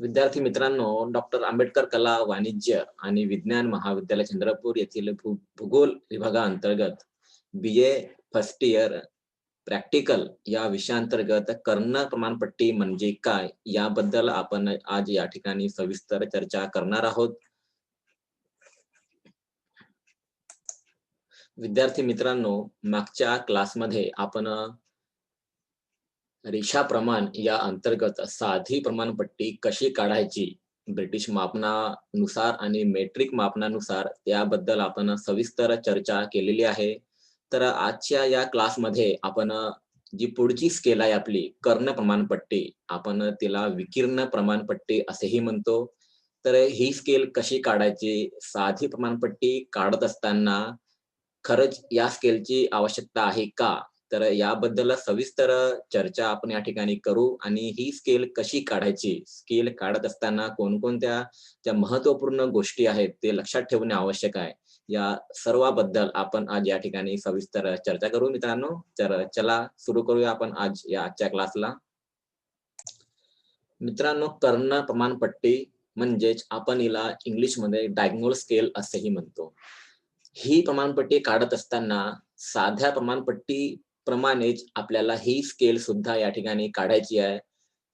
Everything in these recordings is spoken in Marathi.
विद्यार्थी मित्रांनो डॉक्टर आंबेडकर कला वाणिज्य आणि विज्ञान महाविद्यालय चंद्रपूर येथील भू- भूगोल विभागाअंतर्गत B A first year practical या विषयाअंतर्गत कर्ण प्रमाणपट्टी म्हणजे काय याबद्दल आपण आज या ठिकाणी सविस्तर चर्चा करणार आहोत. विद्यार्थी मित्रांनो मागच्या क्लासमध्ये आपण रेषा प्रमाण या अंतर्गत साधी प्रमाणपट्टी कशी काढायची? ब्रिटिश मापनानुसार आणि मेट्रिक मापनानुसार याबद्दल आपण सविस्तर चर्चा केलेली आहे. तर आजच्या या क्लासमध्ये आपण जी पुढची स्केल आहे आपली कर्ण प्रमाणपट्टी आपण तिला विकीर्ण प्रमाणपट्टी असेही म्हणतो. तर ही स्केल कशी काढायची? साधी प्रमाणपट्टी काढत असताना खरंच या स्केलची आवश्यकता आहे का? तर याबद्दल सविस्तर चर्चा आपण या ठिकाणी करू आणि ही स्केल कशी काढायची? स्केल काढत असताना कोणकोणत्या ज्या महत्त्वपूर्ण गोष्टी आहेत ते लक्षात ठेवणे आवश्यक आहे. या सर्वाबद्दल आपण आज या ठिकाणी सविस्तर चर्चा करू मित्रांनो. तर चला सुरू करूया आपण आज या आजच्या क्लासला मित्रांनो कर्ण प्रमाणपट्टी म्हणजेच आपण हिला इंग्लिशमध्ये डायग्नोल स्केल असेही म्हणतो. ही प्रमाणपट्टी काढत असताना साध्या प्रमाणपट्टी प्रमाणेच आपल्याला ही स्केल सुद्धा या ठिकाणी काढायची आहे.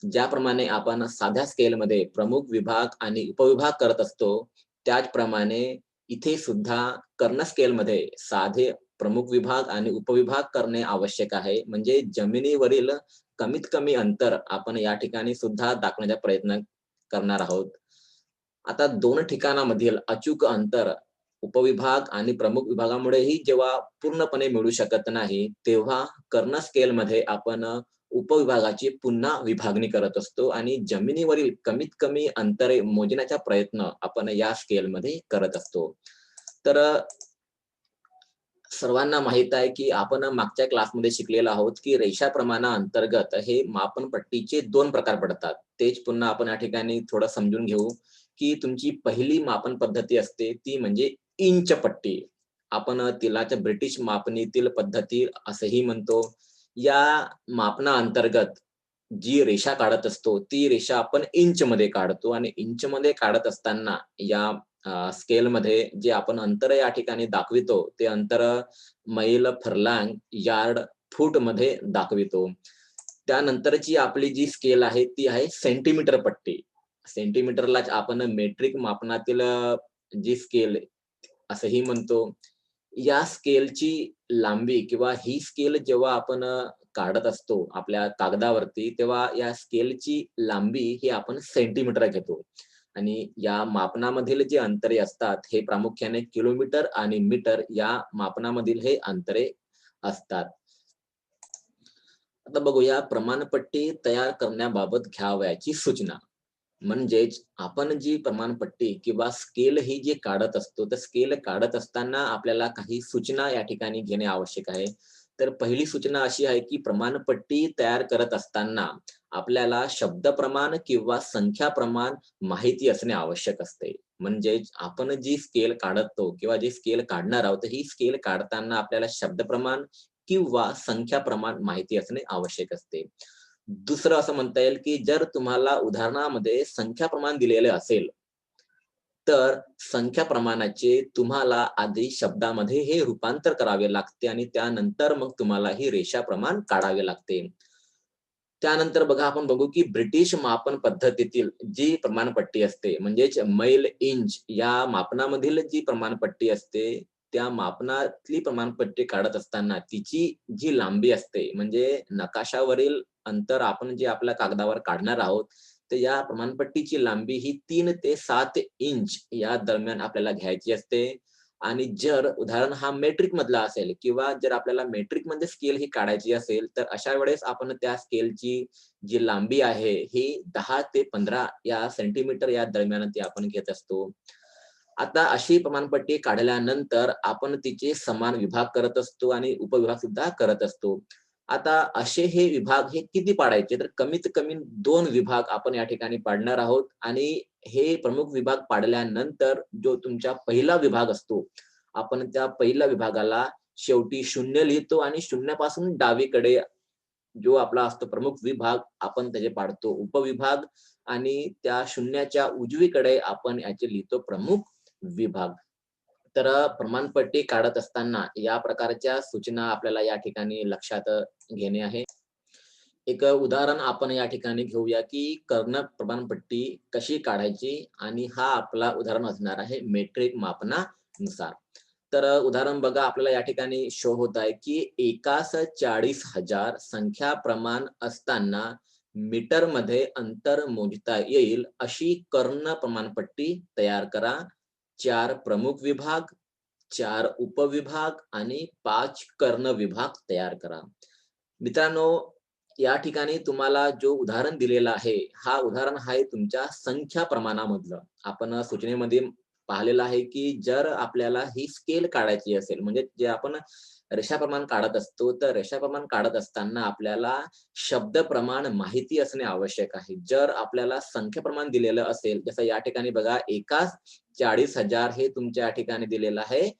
ज्याप्रमाणे आपण साध्या स्केलमध्ये प्रमुख विभाग आणि उपविभाग करत असतो त्याचप्रमाणे इथे सुद्धा कर्ण स्केलमध्ये साधे प्रमुख विभाग आणि उपविभाग करणे आवश्यक आहे. म्हणजे जमिनीवरील कमीत कमी अंतर आपण या ठिकाणी सुद्धा दाखवण्याचा प्रयत्न करणार आहोत. आता दोन ठिकाणामधील अचूक अंतर उपविभाग आणि प्रमुख विभागामुळेही जेव्हा पूर्णपणे मिळू शकत नाही तेव्हा कर्ण स्केल मध्ये आपण उपविभागाची पुन्हा विभागणी करत असतो आणि जमिनीवरील कमीत कमी अंतरे मोजण्याचा प्रयत्न आपण या स्केलमध्ये करत असतो. तर सर्वांना माहीत आहे की आपण मागच्या क्लासमध्ये शिकलेलो आहोत की रेषा प्रमाणा अंतर्गत हे मापनपट्टीचे दोन प्रकार पडतात. तेच पुन्हा आपण या ठिकाणी थोडं समजून घेऊ की तुमची पहिली मापन पद्धती असते ती म्हणजे इंच पट्टी. आपण तिलाच्या ब्रिटिश मापनीतील पद्धती असंही म्हणतो. या मापना अंतर्गत जी रेषा काढत असतो ती रेषा आपण इंच मध्ये काढतो. आणि इंच मध्ये काढत असताना या स्केलमध्ये जे आपण अंतर या ठिकाणी दाखवितो ते अंतर मैल फरलांग यार्ड फूटमध्ये दाखवितो. त्यानंतरची आपली जी स्केल आहे ती आहे सेंटीमीटर पट्टी. सेंटीमीटरला आपण मेट्रिक मापनातील जी स्केल असंही म्हणतो. या स्केलची लांबी किंवा ही स्केल जेव्हा आपण काढत असतो आपल्या कागदावरती तेव्हा या स्केलची लांबी ही आपण सेंटीमीटर घेतो. आणि या मापनामधील जे अंतरे असतात हे प्रामुख्याने किलोमीटर आणि मीटर या मापनामधील हे अंतरे असतात. आता बघूया प्रमाणपट्टी तयार करण्याबाबत घ्यावयाची सूचना. म्हणजेच आपण जी प्रमाणपट्टी किंवा स्केल ही जी काढत असतो तर स्केल काढत असताना आपल्याला काही सूचना या ठिकाणी घेणे आवश्यक आहे. तर पहिली सूचना अशी आहे की प्रमाणपट्टी तयार करत असताना आपल्याला शब्द प्रमाण किंवा संख्या प्रमाण माहिती असणे आवश्यक असते. म्हणजे आपण जी स्केल काढतो किंवा जी स्केल काढणार आहोत ही स्केल काढताना आपल्याला शब्द प्रमाण किंवा संख्या प्रमाण माहिती असणे आवश्यक असते. दुसरं असं म्हणता येईल की जर तुम्हाला उदाहरणामध्ये संख्या प्रमाण दिलेले असेल तर संख्या प्रमाणाचे तुम्हाला आधी शब्दामध्ये हे रूपांतर करावे लागते आणि त्यानंतर मग तुम्हाला ही रेषा प्रमाण काढावे लागते. त्यानंतर बघा आपण बघू की ब्रिटिश मापन पद्धतीतील जी प्रमाणपट्टी असते म्हणजेच मैल इंच या मापनामधील जी प्रमाणपट्टी असते त्या मापनातली प्रमाणपट्टी काढत असताना तिची जी लांबी असते म्हणजे नकाशावरील अंतर आपण जे आपल्या कागदावर काढणार आहोत तर या प्रमाणपट्टीची लांबी ही तीन ते सात इंच या दरम्यान आपल्याला घ्यायची असते. आणि जर उदाहरण हा मेट्रिक मधला असेल किंवा जर आपल्याला मेट्रिकमध्ये स्केल ही काढायची असेल तर अशा वेळेस आपण त्या स्केलची जी लांबी आहे ही दहा ते पंधरा या सेंटीमीटर या दरम्यान ती आपण घेत असतो. आता अशी प्रमाणपट्टी काढल्यानंतर आपण तिचे समान विभाग करत असतो आणि उपविभाग सुद्धा करत असतो. आता असे हे विभाग हे किती पाडायचे? तर कमीत कमी दोन विभाग आपण या ठिकाणी पाडणार आहोत. आणि हे प्रमुख विभाग पाडल्यानंतर जो तुमचा पहिला विभाग असतो आपण त्या पहिल्या विभागाला शेवटी शून्य लिहितो आणि शून्यापासून डावीकडे जो आपला असतो प्रमुख विभाग आपण त्याचे पाडतो उपविभाग. आणि त्या शून्याच्या उजवीकडे आपण याचे लिहितो प्रमुख विभाग. तर प्रमाणपट्टी काढत असताना या प्रकारच्या सूचना आपल्याला या ठिकाणी लक्षात घेणे आहे. एक उदाहरण आपण या ठिकाणी घेऊया की कर्ण प्रमाणपट्टी कशी काढायची आणि हा आपला उदाहरण असणार आहे मेट्रिक मापनानुसार. तर उदाहरण बघा आपल्याला या ठिकाणी शो होत आहे की एकास चाळीस हजार संख्या प्रमाण असताना मीटरमध्ये अंतर मोजता येईल अशी कर्ण प्रमाणपट्टी तयार करा. चार प्रमुख विभाग चार उपविभाग आणि पाच कर्ण विभाग तयार करा. मित्रांनो या ठिकाणी तुम्हाला जो उदाहरण दिलेला आहे हा उदाहरण आहे तुमच्या संख्या प्रमाणामधलं. आपण सूचनेमध्ये पाहिलेलं आहे की जर आपल्याला ही स्केल काढायची असेल म्हणजे जे आपण रेषा प्रमाण काढत असतो. तर रेषा प्रमाण काढत असताना आपल्याला शब्द प्रमाण माहिती असणे आवश्यक आहे. जर आपल्याला संख्या प्रमाण दिलेलं असेल जसं या ठिकाणी बघा एकाच चाळीस हजार हे तुमच्या या ठिकाणी दिलेलं आहे.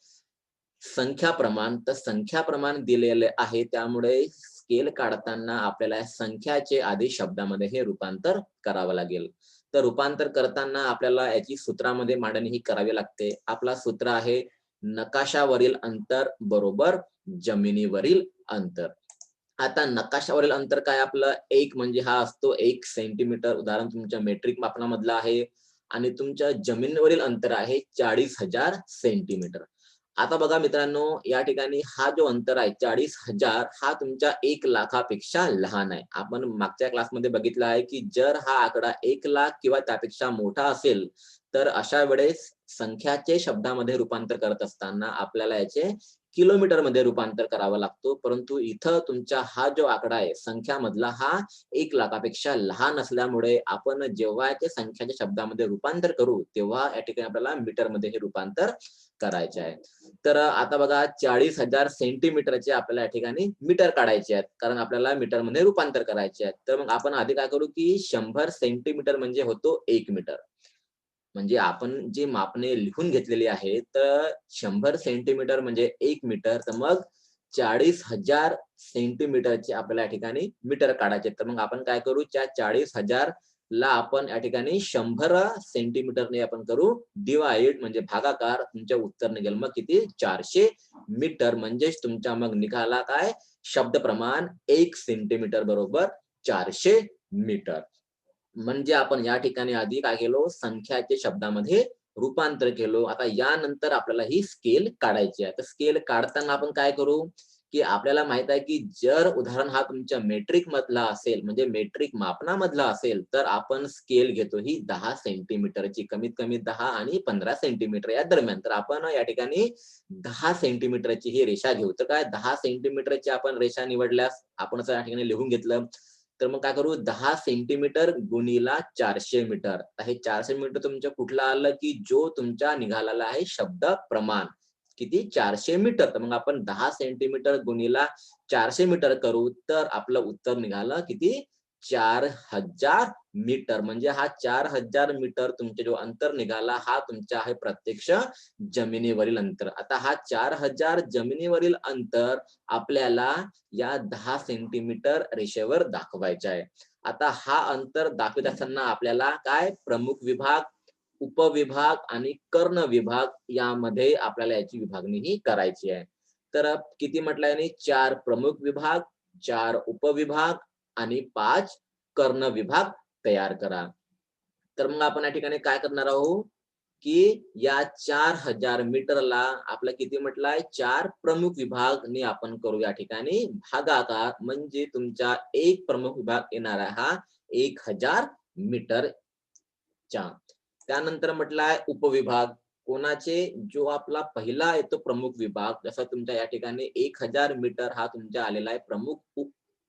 संख्या प्रमाण तर संख्या प्रमाण दिलेले आहे. त्यामुळे स्केल काढताना आपल्याला संख्याचे आधी शब्दामध्ये हे रूपांतर करावं लागेल. तर रूपांतर करताना आपल्याला याची सूत्रामध्ये मांडणी ही करावी लागते. आपला सूत्र आहे नकाशावरील अंतर बरोबर जमिनीवरील अंतर. आता नकाशावरील अंतर काय आपलं? एक म्हणजे हा असतो एक सेंटीमीटर उदाहरण तुमच्या मेट्रिक मापनामधला आहे आणि तुमच्या जमिनीवरील अंतर आहे चाळीस हजार सेंटीमीटर आता बघा मित्रांनो या ठिकाणी हा जो अंतर आहे चाळीस हजार हा तुमच्या एक लाखापेक्षा लहान आहे. आपण मागच्या क्लासमध्ये बघितलं आहे की जर हा आकडा एक लाख किंवा त्यापेक्षा मोठा असेल तर अशा वेळेस संख्याचे शब्दामध्ये रूपांतर करत असताना आपल्याला याचे किलोमीटरमध्ये रूपांतर करावा लागतो. परंतु इथं तुमचा हा जो आकडा आहे संख्या मधला हा एक लाखापेक्षा लहान असल्यामुळे आपण जेव्हा याचे संख्याच्या शब्दामध्ये रूपांतर करू तेव्हा या ठिकाणी आपल्याला मीटरमध्ये हे रूपांतर करायचे आहे. तर आता बघा चाळीस हजार सेंटीमीटरचे आपल्याला या ठिकाणी मीटर काढायचे आहेत. कारण आपल्याला मीटरमध्ये रूपांतर करायचे आहेत. तर मग आपण आधी काय करू की शंभर सेंटीमीटर म्हणजे होतो एक मीटर. म्हणजे आपण जी मापने लिहून घेतलेली आहे तर शंभर सेंटीमीटर म्हणजे एक मीटर तर मग चाळीस हजार सेंटीमीटरचे आपल्याला या ठिकाणी मीटर काढायचे तर मग आपण काय करू? त्या चाळीस हजार ला आपण या ठिकाणी शंभर सेंटीमीटरने आपण करू डिवाइड म्हणजे भागाकार. तुमच्या उत्तर निघेल मग किती? चारशे मीटर. म्हणजेच तुमच्या मग निघाला काय? शब्द प्रमाण एक सेंटीमीटर बरोबर चारशे मीटर. म्हणजे आपण या ठिकाणी आधी काय केलो? संख्याचे शब्दामध्ये रूपांतर केलो. आता यानंतर आपल्याला ही स्केल काढायची आहे. तर स्केल काढताना आपण काय करू? की आपल्याला माहीत आहे की जर उदाहरण हा तुमच्या मेट्रिक मधला असेल म्हणजे मेट्रिक मापनामधला असेल तर आपण स्केल घेतो ही दहा सेंटीमीटरची कमीत कमी दहा आणि पंधरा सेंटीमीटर या दरम्यान. तर आपण या ठिकाणी दहा सेंटीमीटरची ही रेषा घेऊ. तर काय? दहा सेंटीमीटरची आपण रेषा निवडल्यास आपण या ठिकाणी लिहून घेतलं. तर मग काय करू? दहा सेंटीमीटर गुणीला चारशे मीटर. हे चारशे मीटर तुमच्या कुठला आलं की जो तुमच्या निघालेला आहे शब्द प्रमाण. किती? चारशे मीटर. तर मग आपण दहा सेंटीमीटर गुणीला चारशे मीटर करू. तर आपलं उत्तर निघालं किती? चार हजार मीटर. म्हणजे हा चार हजार मीटर तुमचे जो अंतर निघाला हा तुमचा आहे प्रत्यक्ष जमिनीवरील अंतर. आता हा चार हजार जमिनीवरील अंतर आपल्याला या दहा सेंटीमीटर रेषेवर दाखवायचा आहे. आता हा अंतर दाखवित असताना आपल्याला काय? प्रमुख विभाग उपविभाग आणि कर्ण विभाग यामध्ये आपल्याला याची विभागणी ही करायची आहे. तर किती म्हटलंय चार प्रमुख विभाग चार उपविभाग आणि पाच कर्ण विभाग तयार करा. तर मग आपण या ठिकाणी काय करणार आहोत? की या चार हजार मीटरला आपला किती म्हटलाय? चार प्रमुख विभाग आपण करू या ठिकाणी. भागाकार म्हणजे तुमचा एक प्रमुख विभाग येणार आहे हा एक हजार मीटर चा त्यानंतर म्हटलाय उपविभाग. कोणाचे? जो आपला पहिला येतो प्रमुख विभाग. जसा तुमच्या या ठिकाणी एक हजार मीटर हा तुमच्या आलेला आहे प्रमुख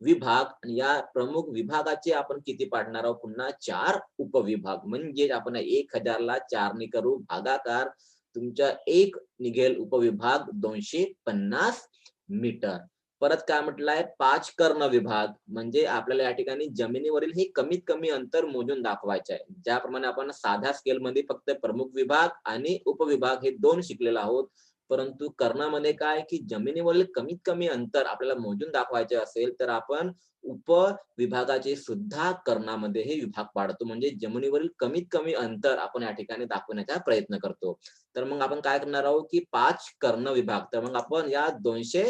विभाग आणि या प्रमुख विभागाचे आपण किती पाडणार आहोत? पुन्हा चार उपविभाग. म्हणजे आपण एक हजारला चारने करू भागाकार. तुमच्या एक निघेल उपविभाग दोनशे पन्नास मीटर. परत काय म्हटलंय? पाच कर्ण विभाग. म्हणजे आपल्याला या ठिकाणी जमिनीवरील हे कमीत कमी अंतर मोजून दाखवायचे आहे. ज्याप्रमाणे आपण साध्या स्केलमध्ये फक्त प्रमुख विभाग आणि उपविभाग हे दोन शिकलेलो आहोत. परंतु कर्णामध्ये काय की जमिनीवरील कमीत कमी अंतर आपल्याला मोजून दाखवायचे असेल तर आपण उपविभागाचे सुद्धा कर्णामध्ये हे विभाग पाडतो. म्हणजे जमिनीवरील कमीत कमी अंतर आपण या ठिकाणी दाखवण्याचा प्रयत्न करतो. तर मग आपण काय करणार आहोत की पाच कर्ण विभाग तर मग आपण या दोनशे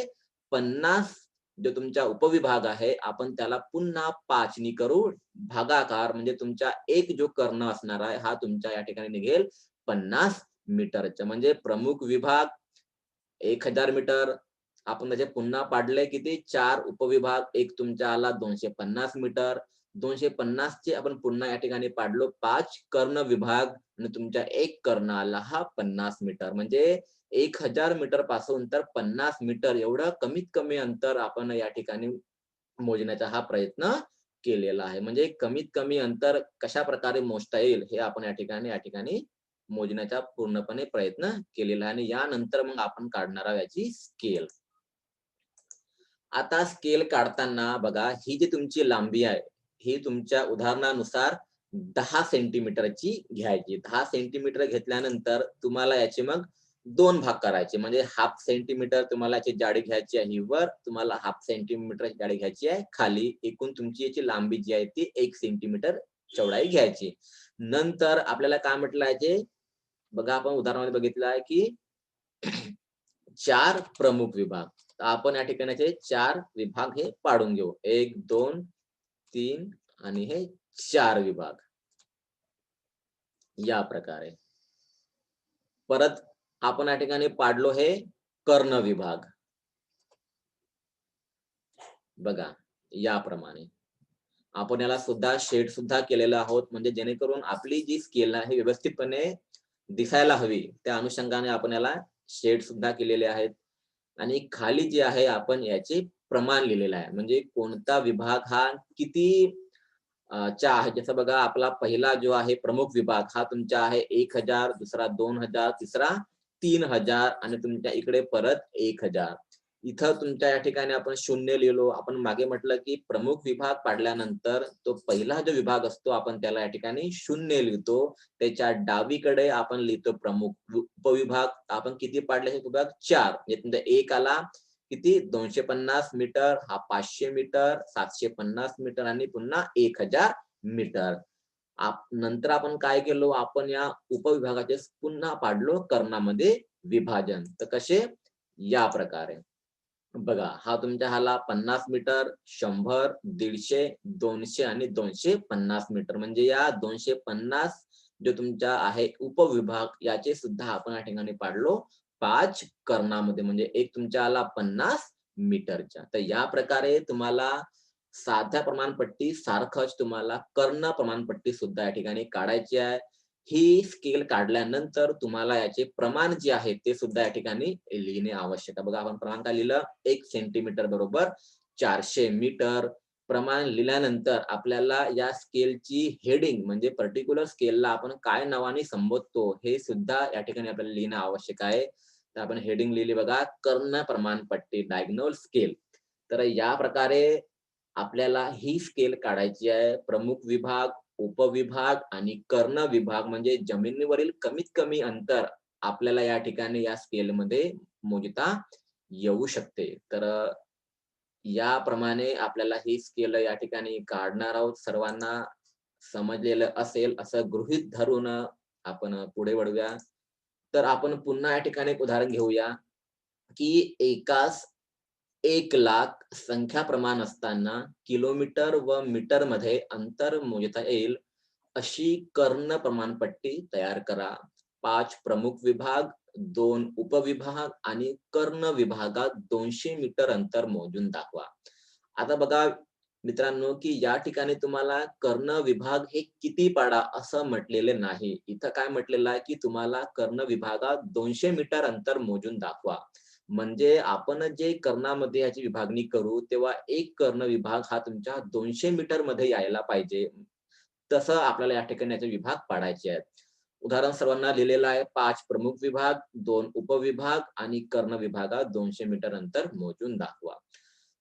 पन्नास जो तुमचा उपविभाग आहे आपण त्याला पुन्हा पाचनी करू. भागाकार म्हणजे तुमचा एक जो कर्ण असणार आहे हा तुमच्या या ठिकाणी निघेल पन्नास मीटरचा. म्हणजे प्रमुख विभाग एक हजार मीटर. आपण त्याचे पुन्हा पाडले किती? चार उपविभाग. एक तुमच्या आला दोनशे पन्नास मीटर. दोनशे पन्नास चे आपण पुन्हा या ठिकाणी पाडलो. पाच कर्ण विभाग आणि तुमच्या एक कर्ण आला हा पन्नास मीटर. म्हणजे एक हजार मीटरपासून तर पन्नास मीटर. एवढं कमीत कमी अंतर आपण या ठिकाणी मोजण्याचा हा प्रयत्न केलेला आहे. म्हणजे कमीत कमी अंतर कशा प्रकारे मोजता येईल हे आपण या ठिकाणी या ठिकाणी मोजण्याचा पूर्णपणे प्रयत्न केलेला आहे. आणि यानंतर मग आपण काढणार आहोत याची स्केल आता स्केल काढताना बघा ही जी तुमची लांबी आहे ही तुमच्या उदाहरणानुसार दहा सेंटीमीटरची घ्यायची. दहा सेंटीमीटर घेतल्यानंतर तुम्हाला याचे मग दोन भाग करायचे. म्हणजे हाफ सेंटीमीटर तुम्हाला याची जाडी घ्यायची आहे वर तुम्हाला हाफ सेंटीमीटर जाडी घ्यायची आहे खाली. एकूण तुमची याची लांबी जी आहे ती एक सेंटीमीटर चौडाई घ्यायची. नंतर आपल्याला काय म्हटलं आहे बघा आपण उदाहरणामध्ये बघितलं आहे की चार प्रमुख विभाग. आपण या ठिकाणाचे चार विभाग हे पाडून घेऊ. एक दोन तीन आणि हे चार विभाग. या प्रकारे. परत आपण या ठिकाणी पाडलो हे कर्ण विभाग. बघा याप्रमाणे. आपण याला सुद्धा शेड सुद्धा केलेला आहोत. म्हणजे जेणेकरून आपली जी स्केल आहे व्यवस्थितपणे दिसायला हवी. त्या अनुषंगाने आपण याला शेड सुद्धा केलेले आहेत. आणि खाली जे आहे आपण याचे प्रमाण लिहिलेलं आहे. म्हणजे कोणता विभाग हा किती चा आहे? जसं बघा आपला पहिला जो आहे प्रमुख विभाग हा तुमचा आहे एक हजार दुसरा दोन हजार तिसरा तीन हजार आणि तुमच्या इकडे परत एक हजार. इथं तुमच्या या ठिकाणी आपण शून्य लिहिलो. आपण मागे म्हटलं की प्रमुख विभाग पाडल्यानंतर तो पहिला जो विभाग असतो आपण त्याला या ठिकाणी शून्य लिहितो. त्याच्या डावीकडे आपण लिहितो प्रमुख उपविभाग. आपण किती पाडले विभाग? चार. म्हणजे तुमचा एक आला किती? दोनशे पन्नास मीटर. हा पाचशे मीटर सातशे पन्नास मीटर आणि पुन्हा एक हजार मीटर. नंतर आपण काय केलो? आपण या उपविभागाचे पुन्हा पाडलो कर्णामध्ये विभाजन. तर कसे? या प्रकारे. बघा हा तुमच्या हाला पन्नास मीटर शंभर दीडशे दोनशे आणि दोनशे पन्नास मीटर. म्हणजे या दोनशे पन्नास जो तुमचा आहे उपविभाग याचे सुद्धा आपण या ठिकाणी पाडलो पाच कर्णामध्ये. म्हणजे एक तुमच्या आला पन्नास मीटरच्या. तर या प्रकारे तुम्हाला साध्या प्रमाणपट्टी सारखंच तुम्हाला कर्ण प्रमाणपट्टी सुद्धा या ठिकाणी काढायची आहे. ही स्केल काढल्यानंतर तुम्हाला याचे प्रमाण जे आहे ते सुद्धा या ठिकाणी लिहिणे आवश्यक आहे. बघा आपण प्रमाण काय लिहिलं? एक सेंटीमीटर बरोबर चारशे मीटर. प्रमाण लिहिल्यानंतर आपल्याला या स्केलची हेडिंग म्हणजे पर्टिक्युलर स्केलला आपण काय नावाने संबोधतो हे सुद्धा या ठिकाणी आपल्याला लिहिणं आवश्यक आहे. तर आपण हेडिंग लिहिली बघा कर्ण प्रमाणपट्टी डायग्नोल स्केल तर या प्रकारे आपल्याला ही स्केल काढायची आहे. प्रमुख विभाग उपविभाग आणि कर्ण विभाग म्हणजे जमिनीवरील कमीत कमी अंतर आपल्याला या ठिकाणी या स्केलमध्ये मोजता येऊ शकते. तर याप्रमाणे आपल्याला ही स्केल या ठिकाणी काढणार आहोत. सर्वांना समजलेलं असेल असं गृहित धरून आपण पुढे वळूया. तर आपण पुन्हा या ठिकाणी एक उदाहरण घेऊया की एकाच एक लाख संख्या प्रमाण असताना किलोमीटर व मीटरमध्ये अंतर मोजता येईल अशी कर्ण प्रमाणपट्टी तयार करा. पाच प्रमुख विभाग दोन उपविभाग आणि कर्ण विभागात दोनशे मीटर अंतर मोजून दाखवा. आता बघा मित्रांनो की या ठिकाणी तुम्हाला कर्ण विभाग हे किती पाडा असं म्हटलेले नाही. इथं काय म्हटलेलं आहे की तुम्हाला कर्ण विभागात दोनशे मीटर अंतर मोजून दाखवा. म्हणजे आपण जे कर्णामध्ये याची विभागणी करू तेव्हा एक कर्ण विभाग हा तुमच्या दोनशे मीटरमध्ये यायला पाहिजे. तसं आपल्याला या ठिकाणी याचे विभाग पाडायचे आहेत. उदाहरण सर्वांना लिहिलेलं आहे पाच प्रमुख विभाग दोन उपविभाग आणि कर्ण विभागात दोनशे मीटर अंतर मोजून दाखवा.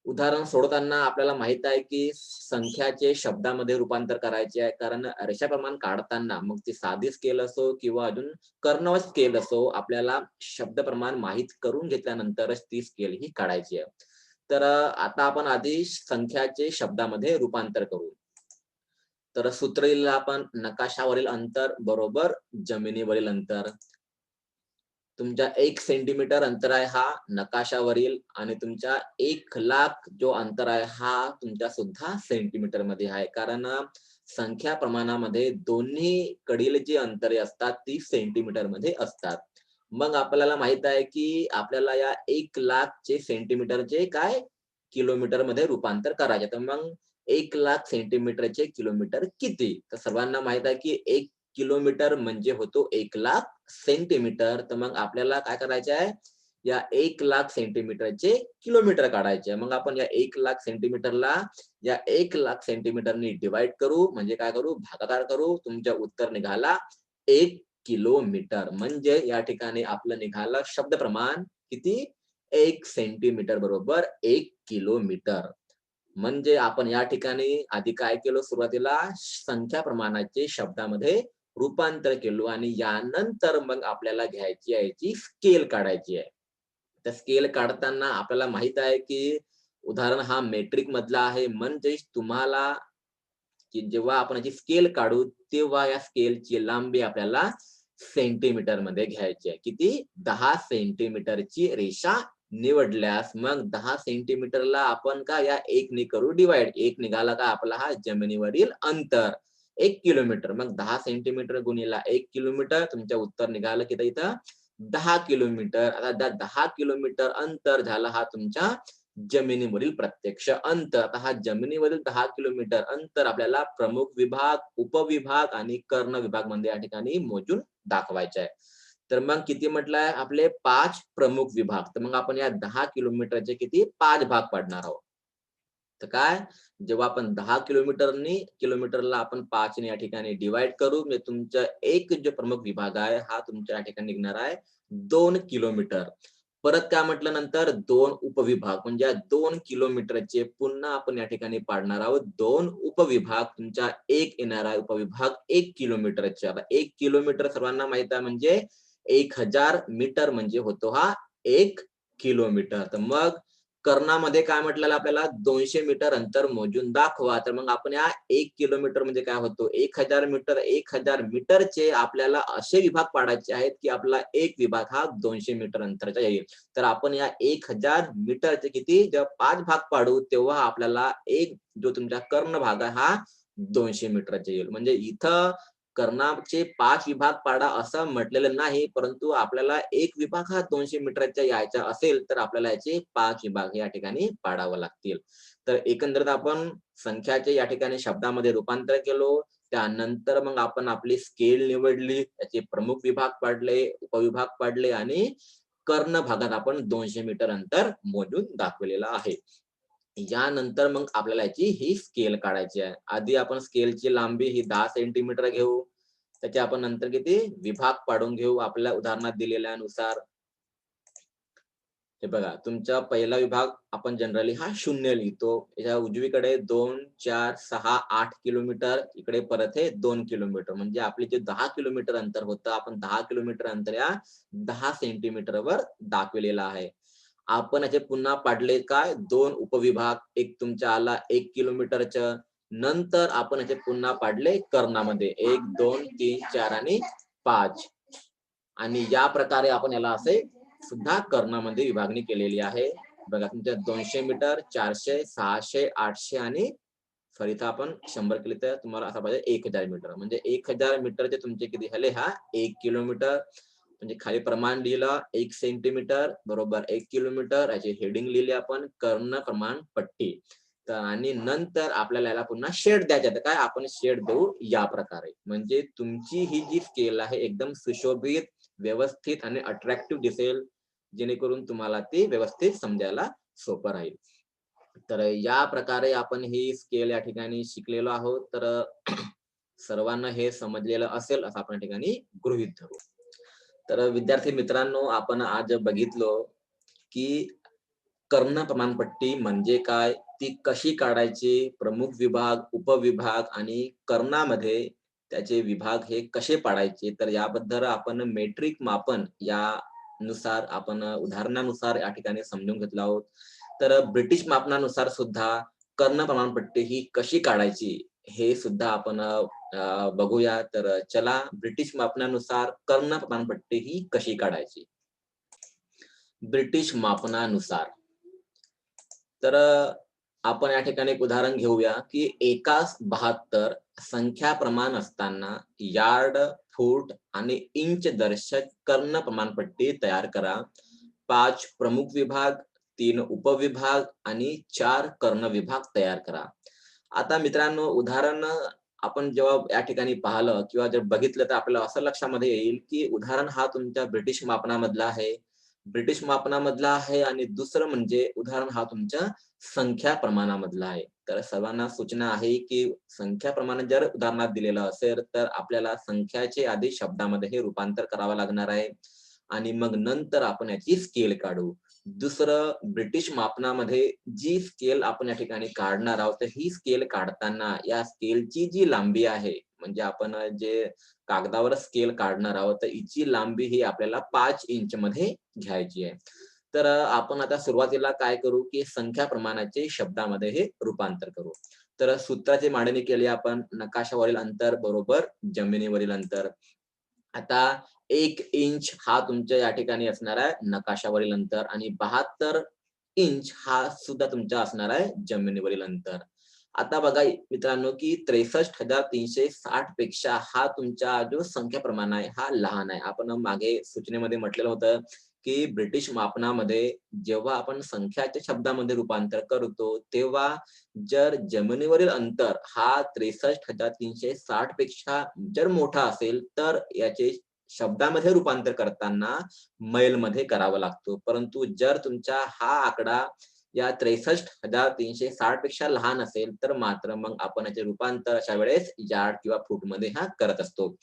उदाहरण सोडताना आपल्याला माहीत आहे की संख्याचे शब्दामध्ये रूपांतर करायचे आहे. कारण रेषा प्रमाण काढताना मग ती साधी स्केल असो किंवा अजून कर्णव स्केल असो आपल्याला शब्द प्रमाण माहीत करून घेतल्यानंतरच ती स्केल ही काढायची आहे. तर आता आपण आधी संख्याचे शब्दामध्ये रूपांतर करू. तर सूत्र आपण नकाशावरील अंतर बरोबर जमिनीवरील अंतर. तुमच्या एक सेंटीमीटर अंतर आहे हा नकाशावरील आणि तुमच्या एक लाख जो अंतर आहे हा तुमच्या सुद्धा सेंटीमीटरमध्ये आहे. कारण संख्या प्रमाणामध्ये दोन्ही कडील जी अंतरे असतात ती सेंटीमीटरमध्ये असतात. मग आपल्याला माहीत आहे की आपल्याला या एक लाखचे सेंटीमीटरचे काय किलोमीटरमध्ये रूपांतर करायचे? तर मग एक लाख सेंटीमीटरचे किलोमीटर किती? तर सर्वांना माहीत आहे की एक किलोमीटर म्हणजे होतो एक लाख सेंटीमीटर. तर मग आपल्याला काय करायचे आहे? या एक लाख सेंटीमीटरचे किलोमीटर काढायचे मग आपण या एक लाख सेंटीमीटरला या एक लाख सेंटीमीटरनी डिवाइड करू. म्हणजे काय करू? भागाकार करू. तुमच्या उत्तर निघाला एक किलोमीटर. म्हणजे या ठिकाणी आपलं निघालं शब्द प्रमाण किती? एक सेंटीमीटर बरोबर एक किलोमीटर. म्हणजे आपण या ठिकाणी आधी काय केलं सुरुवातीला? संख्या प्रमाणाचे शब्दामध्ये रूपांतर केलो आणि यानंतर मग आपल्याला घ्यायची आहे याची स्केल काढायची आहे. त्या स्केल काढताना आपल्याला माहीत आहे की उदाहरण हा मेट्रिक मधला आहे. म्हणजे तुम्हाला की जेव्हा आपण याची स्केल काढू तेव्हा या स्केलची लांबी आपल्याला सेंटीमीटरमध्ये घ्यायची आहे. किती? दहा सेंटीमीटरची रेषा निवडल्यास मग दहा सेंटीमीटरला आपण का या एक ने करू? डिवाइड एक निघाला का? आपला हा जमिनीवरील अंतर. एक किलोमीटर. मग दहा सेंटीमीटर गुणिला एक किलोमीटर तुमच्या उत्तर निघालं की इथं दहा किलोमीटर. आता दहा किलोमीटर अंतर झाला हा तुमच्या जमिनीवरील प्रत्यक्ष अंतर. आता हा जमिनीवरील दहा किलोमीटर अंतर आपल्याला प्रमुख विभाग उपविभाग आणि कर्ण विभागमध्ये या ठिकाणी मोजून दाखवायचे आहे. तर मग किती म्हटलंय? आपले पाच प्रमुख विभाग. तर मग आपण या दहा किलोमीटरचे किती? पाच भाग पाडणार आहोत. तर काय? जेव्हा आपण दहा किलोमीटरनी किलोमीटरला आपण पाच या ठिकाणी डिवाइड करू म्हणजे तुमचा एक जो प्रमुख विभाग आहे हा तुमच्या या ठिकाणी निघणार आहे दोन किलोमीटर. परत काय म्हटलं नंतर? दोन उपविभाग. म्हणजे दोन किलोमीटरचे पुन्हा आपण या ठिकाणी पाडणार आहोत. दोन उपविभाग. तुमच्या एक येणार आहे उपविभाग एक किलोमीटरचे. आता एक किलोमीटर सर्वांना माहीत आहे म्हणजे एक हजार मीटर म्हणजे होतो हा एक किलोमीटर. तर मग कर्णामध्ये काय म्हटलेलं आपल्याला? दोनशे मीटर अंतर मोजून दाखवा. तर मग आपण या एक किलोमीटर म्हणजे काय होतो? एक हजार मीटर एक हजार मीटरचे आपल्याला असे विभाग पाडायचे आहेत की आपला एक विभाग हा दोनशे मीटर अंतरचा येईल. तर आपण या एक हजार मीटरचे किती? जेव्हा पाच भाग पाडू तेव्हा आपल्याला एक जो तुमचा कर्ण भाग आहे हा दोनशे मीटरचा येईल. म्हणजे इथं कर्णाचे पाच विभाग पाडा असं म्हटलेलं नाही परंतु आपल्याला एक विभाग हा दोनशे मीटरच्या यायचा असेल तर आपल्याला याचे पाच विभाग या ठिकाणी पाडावं लागतील. तर एकंदरीत आपण संख्याचे या ठिकाणी शब्दामध्ये रूपांतर केलो त्यानंतर मग आपण आपली स्केल निवडली त्याचे प्रमुख विभाग पाडले उपविभाग पाडले आणि कर्ण भागात आपण दोनशे मीटर अंतर मोजून दाखवलेलं आहे. यानंतर मग आपल्याला याची ही स्केल काढायची आहे. आधी आपण स्केलची लांबी ही दहा सेंटीमीटर घेऊ. त्याचे आपण नंतर किती? विभाग पाडून घेऊ आपल्या उदाहरणात दिलेल्यानुसार. हे बघा तुमचा पहिला विभाग आपण जनरली हा शून्य लिहितो. याच्या उजवीकडे दोन चार सहा आठ किलोमीटर इकडे परत हे दोन किलोमीटर म्हणजे आपले जे दहा किलोमीटर अंतर होतं आपण दहा किलोमीटर अंतर या दहा सेंटीमीटरवर दाखविलेलं आहे. आपण याचे पुन्हा पाडले काय? दोन उपविभाग एक तुमच्या आला एक किलोमीटरच्या नंतर आपण याचे पुन्हा पाडले कर्णामध्ये. एक दोन तीन चार आणि पाच. आणि या प्रकारे आपण याला असे सुद्धा कर्णामध्ये विभागणी केलेली आहे. बघा तुमच्या दोनशे मीटर चारशे सहाशे आठशे आणि सॉरी इथं आपण शंभर केले तर तुम्हाला असा पाहिजे एक हजार मीटर. म्हणजे एक हजार मीटरचे तुमचे किती झाले? हा एक किलोमीटर. म्हणजे खाली प्रमाण लिहिलं एक सेंटीमीटर बरोबर एक किलोमीटर याची हेडिंग लिहिली आपण कर्ण प्रमाण पट्टी. तर आणि नंतर आपल्याला याला पुन्हा शेड द्यायचे. तर काय? आपण शेड देऊ या प्रकारे. म्हणजे तुमची ही जी स्केल आहे एकदम सुशोभित व्यवस्थित आणि अट्रॅक्टिव्ह दिसेल जेणेकरून तुम्हाला ती व्यवस्थित समजायला सोपं राहील. तर या प्रकारे आपण ही स्केल या ठिकाणी शिकलेलो आहोत. तर सर्वांना हे समजलेलं असेल असं आपण या ठिकाणी गृहित धरू. तर विद्यार्थी मित्रांनो आपण आज बघितलो की कर्ण प्रमाणपट्टी म्हणजे काय? ती कशी काढायची? प्रमुख विभाग उपविभाग आणि कर्णामध्ये त्याचे विभाग हे कसे पाडायचे? तर याबद्दल आपण मेट्रिक मापन या नुसार आपण उदाहरणानुसार या ठिकाणी समजून घेतला आहोत. तर ब्रिटिश मापनानुसार सुद्धा कर्ण प्रमाणपट्टी ही कशी काढायची हे सुद्धा आपण बघूया. तर चला ब्रिटिश मापनानुसार कर्ण प्रमाणपट्टी ही कशी काढायची? ब्रिटिश मापनानुसार. तर आपण या ठिकाणी एक उदाहरण घेऊया की एकाच बहात्तर संख्या प्रमाण असताना यार्ड फूट आणि इंच दर्शक कर्ण प्रमाणपट्टी तयार करा. पाच प्रमुख विभाग तीन उपविभाग आणि चार कर्ण विभाग तयार करा. आता मित्रांनो उदाहरण आपण जेव्हा या ठिकाणी पाहिलं किंवा जर बघितलं तर आपल्याला असं लक्षामध्ये येईल की उदाहरण हा तुमच्या ब्रिटिश मापनामधला आहे. ब्रिटिश मापनामधला आहे आणि दुसरं म्हणजे उदाहरण हा तुमच्या संख्या प्रमाणामधला आहे. तर सर्वांना सूचना आहे की संख्या प्रमाण जर उदाहरणात दिलेलं असेल तर आपल्याला संख्याचे आधी शब्दामध्ये हे रूपांतर करावं लागणार आहे. आणि मग नंतर आपण याची स्केल काढू. दुसरं ब्रिटिश मापनामध्ये जी स्केल आपण या ठिकाणी काढणार आहोत तर ही स्केल काढताना या स्केलची जी लांबी आहे म्हणजे आपण जे कागदावर स्केल काढणार आहोत तर हिची लांबी ही आपल्याला पाच इंच मध्ये घ्यायची आहे. तर आपण आता सुरुवातीला काय करू की संख्या प्रमाणाचे शब्दामध्ये हे रूपांतर करू. तर सूत्राची मांडणी केली आपण नकाशावरील अंतर बरोबर जमिनीवरील अंतर. आता एक इंच हा तुमच्या या ठिकाणी असणार आहे नकाशावरील अंतर आणि बहात्तर इंच हा सुद्धा तुमचा असणार आहे जमिनीवरील अंतर. आता बघा मित्रांनो की त्रेसष्ट हजार तीनशे साठपेक्षा हा तुमचा जो संख्या प्रमाण आहे हा लहान आहे. आपण मागे सूचनेमध्ये म्हटलेलं होतं की ब्रिटिश मापनामध्ये जेव्हा आपण संख्याच्या शब्दामध्ये रूपांतर करतो तेव्हा जर जमिनीवरील अंतर हा त्रेसष्ट हजार तीनशे साठपेक्षा जर मोठा असेल तर याचे शब्दामध्ये रूपांतर करताना मैलमध्ये करावा लागतो. परंतु जर तुमचा हा आकडा या त्रेसष्ट हजार तीनशे साठपेक्षा लहान असेल तर मात्र मग आपण याचे रूपांतर अशा वेळेस यार्ड किंवा फूटमध्ये हा करत असतो.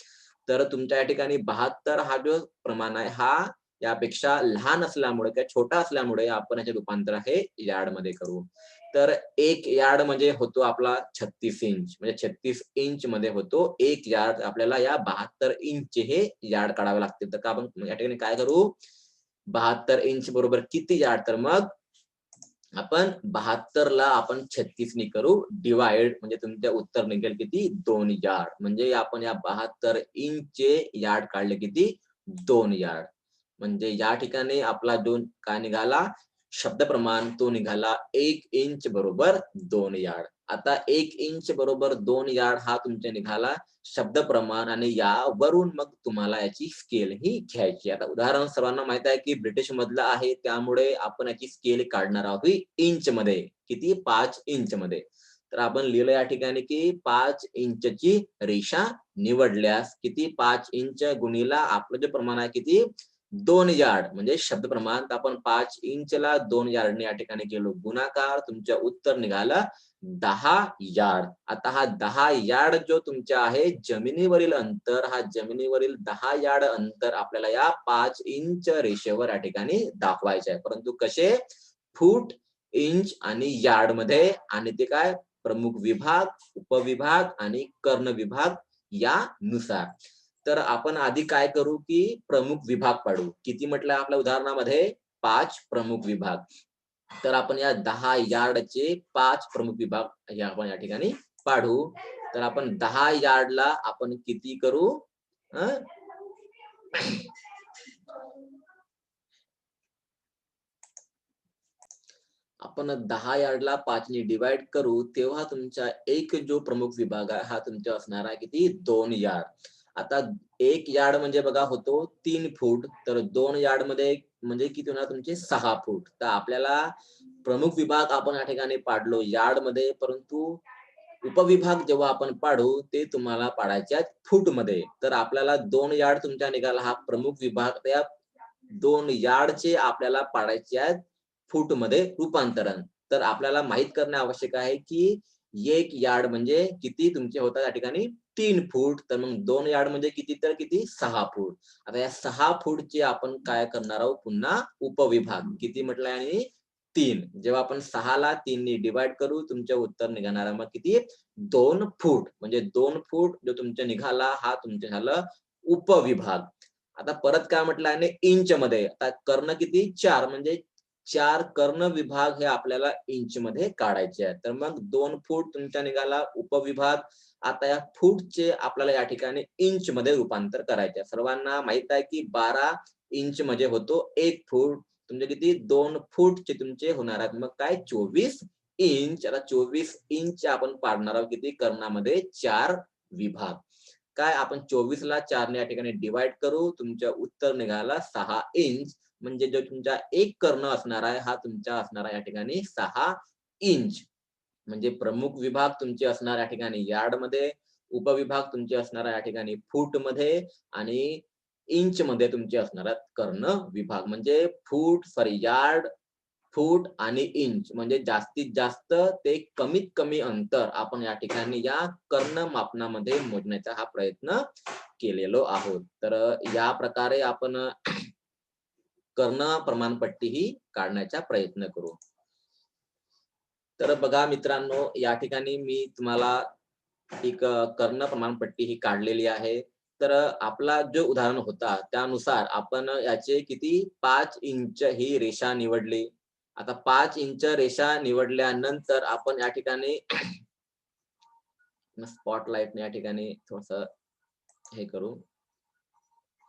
तर तुमच्या या ठिकाणी बहात्तर हा जो प्रमाण आहे हा यापेक्षा लहान असल्यामुळे किंवा छोटा असल्यामुळे आपण याचे रूपांतर हे यार्डमध्ये करू. तर एक यार्ड म्हणजे होतो आपला छत्तीस इंच म्हणजे छत्तीस इंच मध्ये होतो एक यार्ड आपल्याला या बहात्तर इंच हे यार्ड काढावे लागतील. तर आपण या ठिकाणी काय करू? बहात्तर इंच बरोबर किती यार्ड तर मग आपण बहात्तर ला आपण छत्तीसनी करू डिवाइड म्हणजे तुमच्या उत्तर निघेल किती? दोन यार्ड म्हणजे आपण या बहात्तर इंचचे यार्ड काढले किती? दोन यार्ड म्हणजे या ठिकाणी आपला दोन काय निघाला? शब्द प्रमाण तो निघाला एक इंच बरोबर दोन यार्ड आता एक इंच बरोबर दोन यार्ड हा तुमच्या निघाला शब्द प्रमाण आणि यावरून मग तुम्हाला याची स्केल ही घ्यायची. आता उदाहरण सर्वांना माहीत आहे की ब्रिटिश मधलं आहे त्यामुळे आपण याची स्केल काढणार आहोत इंच मध्ये. किती? पाच इंच मध्ये. तर आपण लिहिलं या ठिकाणी की पाच इंचची रेषा निवडल्यास किती? पाच इंच गुणीला आपलं जे प्रमाण आहे किती? दोन यार्ड म्हणजे शब्द प्रमाण आपण पाच इंचला दोन यार्डने या ठिकाणी केलो. गुणाकार तुमच्या उत्तर निघाला दहा यार्ड आता हा दहा यार्ड जो तुमच्या आहे जमिनीवरील अंतर हा जमिनीवरील दहा यार्ड अंतर आपल्याला या पाच इंच रेषेवर या ठिकाणी दाखवायचे आहे. परंतु कसे? फूट इंच आणि यार्डमध्ये आणि ते काय? प्रमुख विभाग उपविभाग आणि कर्ण विभाग यानुसार. तर आपण आधी काय करू की प्रमुख विभाग पाडू. किती म्हटलं आपल्या उदाहरणामध्ये? पाच प्रमुख विभाग. तर आपण या दहा यार्डचे पाच प्रमुख विभाग आपण या ठिकाणी पाडू. तर आपण दहा यार्डला आपण किती करू? आपण दहा यार्डला पाचने डिवाइड करू तेव्हा तुमचा एक जो प्रमुख विभाग आहे हा तुमचा असणार आहे किती? दोन यार्ड. आता एक यार्ड म्हणजे बघा होतो तीन फूट तर दोन यार्डमध्ये म्हणजे किती होणार तुमचे? सहा फूट. तर आपल्याला प्रमुख विभाग आपण या ठिकाणी पाडलो यार्डमध्ये परंतु उपविभाग जेव्हा आपण पाडू ते तुम्हाला पाडायचे आहेत फूटमध्ये तर आपल्याला दोन यार्ड तुमच्या निघाला. हा प्रमुख विभाग त्या दोन यार्डचे आपल्याला पाडायचे आहेत फूटमध्ये रूपांतरण. तर आपल्याला माहीत करणे आवश्यक आहे की एक यार्ड म्हणजे किती तुमचे होतात या ठिकाणी? तीन फूट. तर मग दोन यार्ड म्हणजे किती? तर किती? सहा फूट. आता या सहा फूटचे आपण काय करणार आहोत? पुन्हा उपविभाग. किती म्हटलंय आणि तीन. जेव्हा आपण सहाला तीननी डिवाइड करू तुमच्या उत्तर निघणार मग किती? दोन फूट. म्हणजे दोन फूट जो तुमच्या निघाला हा तुमचं झालं उपविभाग. आता परत काय म्हटलं आणि इंच मध्ये आता कर्ण किती? चार. म्हणजे चार कर्ण विभाग हे आपल्याला इंच मध्ये काढायचे आहे तर मग दोन फूट तुमच्या निघाला उपविभाग. आता या फूटचे आपल्याला या ठिकाणी इंच मध्ये रूपांतर करायचे आहे. सर्वांना माहीत आहे की बारा इंच मध्ये होतो एक फूट. तुमचे किती? दोन फूटचे तुमचे होणार आहेत. मग काय? चोवीस इंच आता चोवीस इंच आपण पाडणार आहोत किती? कर्णामध्ये चार विभाग. काय? आपण चोवीस ला चारने या ठिकाणी डिवाइड करू. तुमच्या उत्तर निघाला सहा इंच म्हणजे जो तुमचा एक कर्ण असणार आहे हा तुमचा असणार आहे या ठिकाणी सहा इंच. म्हणजे प्रमुख विभाग तुमचे असणार या ठिकाणी यार्डमध्ये उपविभाग तुमचे असणार या ठिकाणी फूटमध्ये आणि इंच मध्ये तुमचे असणार आहेत कर्ण विभाग. म्हणजे फूट सॉरी यार्ड फूट आणि इंच. म्हणजे जास्तीत जास्त ते कमीत कमी अंतर आपण या ठिकाणी या कर्ण मापनामध्ये मोजण्याचा हा प्रयत्न केलेलो आहोत. तर या प्रकारे आपण कर्ण प्रमाणपट्टी ही काढण्याचा प्रयत्न करू. तर बघा मित्रांनो या ठिकाणी मी तुम्हाला एक कर्ण प्रमाणपट्टी ही काढलेली आहे. तर आपला जो उदाहरण होता त्यानुसार आपण याचे किती? पाच इंच ही रेषा निवडली. आता पाच इंच रेषा निवडल्यानंतर आपण या ठिकाणी स्पॉटलाइट या ठिकाणी थोडस हे करू.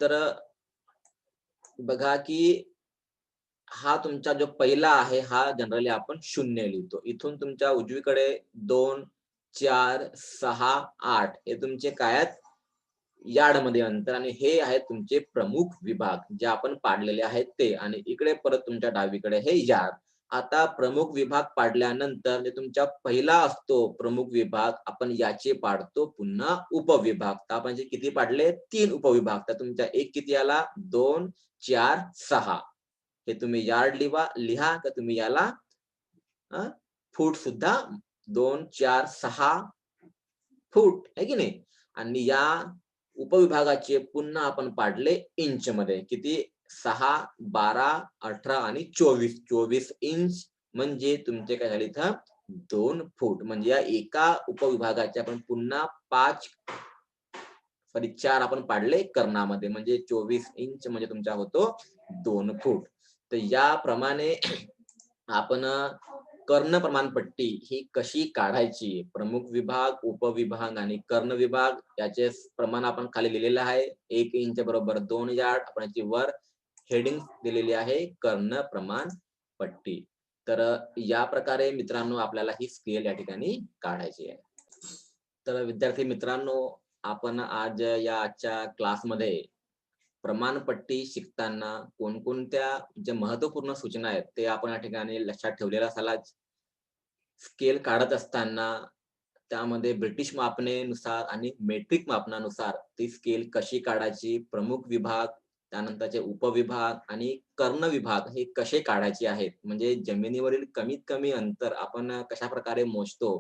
तर बघा की हा तुमचा जो पहिला आहे हा जनरली आपण शून्य लिहितो. इथून तुमच्या उजवीकडे दोन चार सहा आठ हे तुमचे काय आहेत? यार्डमध्ये अंतर आणि हे आहेत तुमचे प्रमुख विभाग जे आपण पाडलेले आहेत ते. आणि इकडे परत तुमच्या डावीकडे हे यार्ड. आता प्रमुख विभाग पाडल्यानंतर जे तुमच्या पहिला असतो प्रमुख विभाग आपण याचे पाडतो पुन्हा उपविभाग. तर आपण जे किती पाडले? तीन उपविभाग. तर तुमच्या एक किती आला? दोन चार सहा. हे तुम्ही यार्ड लिहा लिहा का तुम्ही याला फूट सुद्धा दोन चार सहा फूट आहे की नाही? आणि या उपविभागाचे पुन्हा आपण पाडले इंच मध्ये किती? सहा बारा अठरा आणि चोवीस. चोवीस इंच म्हणजे तुमचे काय झाले इथं? दोन फूट. म्हणजे या एका उपविभागाचे आपण पुन्हा पाच सॉरी चार आपण पाडले कर्णामध्ये. म्हणजे चोवीस इंच म्हणजे तुमचा होतो दोन फूट. तर याप्रमाणे आपण कर्ण प्रमाणपट्टी ही कशी काढायची? प्रमुख विभाग उपविभाग आणि कर्ण विभाग याचे प्रमाण आपण खाली लिहिलेलं आहे. एक इंच बरोबर दोन यार्ड. आपण याची वर हेडिंग दिलेली आहे कर्ण प्रमाण पट्टी. तर या प्रकारे मित्रांनो आपल्याला ही स्केल या ठिकाणी काढायची आहे. तर विद्यार्थी मित्रांनो आपण आज या आजच्या क्लासमध्ये प्रमाणपट्टी शिकताना कोणकोणत्या ज्या महत्त्वपूर्ण सूचना आहेत ते आपण या ठिकाणी लक्षात ठेवलेल्या असालाच स्केल काढत असताना त्यामध्ये ब्रिटिश मापनेनुसार आणि मेट्रिक मापनानुसार ती स्केल कशी काढायची प्रमुख विभाग त्यानंतरचे उपविभाग आणि कर्ण विभाग हे कसे काढायचे आहेत? म्हणजे जमिनीवरील कमीत कमी अंतर आपण कशा प्रकारे मोजतो?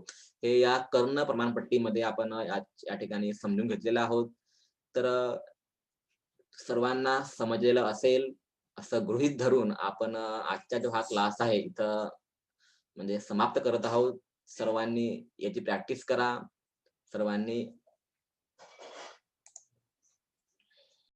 हे या कर्ण प्रमाणपट्टीमध्ये आपण या ठिकाणी समजून घेतलेलं आहोत. तर सर्वांना समजलेलं असेल असं गृहित धरून आपण आजचा जो हा क्लास आहे इथं म्हणजे समाप्त करत आहोत. सर्वांनी याची प्रॅक्टिस करा. सर्वांनी